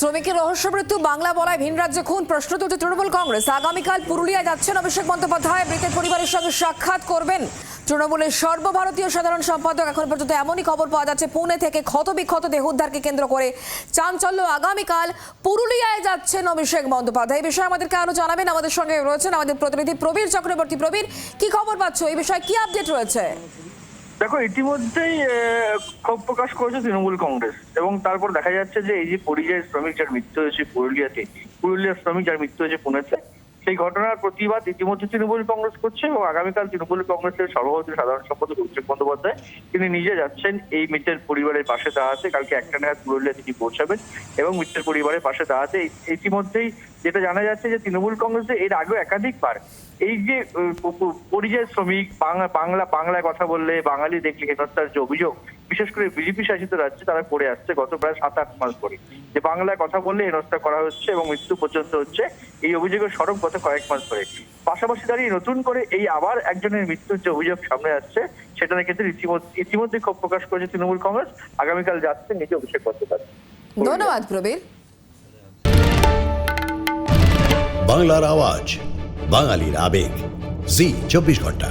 শ্রমিকের রহস্য মৃত্যু, বাংলা বলায় ভিন রাজ্যে খুন, প্রশ্ন তুলছে তৃণমূল কংগ্রেস। আগামীকাল পুরুলিয়ায় যাচ্ছেন অভিষেক বন্দ্যোপাধ্যায়, মৃতের পরিবারের সঙ্গে সাক্ষাৎ করবেন তৃণমূলের সর্বভারতীয় সাধারণ সম্পাদক। এখন পর্যন্ত এমনই খবর পাওয়া যাচ্ছে, পুনে থেকে ক্ষতবিক্ষত দেহ উদ্ধারকে কেন্দ্র করে চাঞ্চল্য। আগামীকাল পুরুলিয়ায় যাচ্ছেন অভিষেক বন্দ্যোপাধ্যায়। এই বিষয়ে আমাদেরকে আরও জানাবেন। আমাদের সঙ্গে রয়েছেন আমাদের প্রতিনিধি প্রবীর চক্রবর্তী। প্রবীর, কি খবর পাচ্ছ? এই বিষয়ে কি আপডেট রয়েছে? দেখো, ইতিমধ্যেই আহ, ক্ষোভ প্রকাশ করেছে তৃণমূল কংগ্রেস। এবং তারপর দেখা যাচ্ছে যে এই যে পরিযায়ী শ্রমিক যার মৃত্যু হয়েছে পুরুলিয়াতে পুরুলিয়ার শ্রমিক যার মৃত্যু হয়েছে পুনেতে সেই ঘটনার প্রতিবাদ ইতিমধ্যে তৃণমূল কংগ্রেস করছে এবং আগামীকাল তৃণমূল কংগ্রেসের সর্বভারতীয় সাধারণ সম্পাদক অভিষেক বন্দ্যোপাধ্যায় তিনি নিজে যাচ্ছেন এই মৃতের পরিবারের পাশে দাঁড়াতে। কালকে একটা নাগাদ পুরুলিয়া তিনি পৌঁছাবেন এবং মৃতের পরিবারের পাশে দাঁড়াতে। ইতিমধ্যেই যেটা জানা যাচ্ছে যে তৃণমূল কংগ্রেসে এর আগেও একাধিকবার এই যে পরিযায়ী শ্রমিক বাংলা বাংলা বাংলায় কথা বললে বাঙালি দেখলে হেনস্থার যে অভিযোগ বিশেষ করে বিজেপি শাসিত রাজ্যে তারা করে আসছে গত প্রায় সাত আট মাস ধরে। যে বাংলায় কথা বললে হেনস্থা করা হচ্ছে এবং মৃত্যু পর্যন্ত হচ্ছে এই অভিযোগের সড়ক গত কয়েক মাস ধরে। পাশাপাশি দাঁড়িয়ে নতুন করে এই আবার একজনের মৃত্যুর যে অভিযোগ সামনে আসছে সেটা নিয়ে কিন্তু ইতিমধ্যে ইতিমধ্যে ক্ষোভ প্রকাশ করেছে তৃণমূল কংগ্রেস। আগামীকাল যাচ্ছে নিজে অভিষেক বন্দ্যোপাধ্যায়। ধন্যবাদ প্রবীর। বাংলার আওয়াজ বাঙালির আবেগ। জি চব্বিশ ঘণ্টা।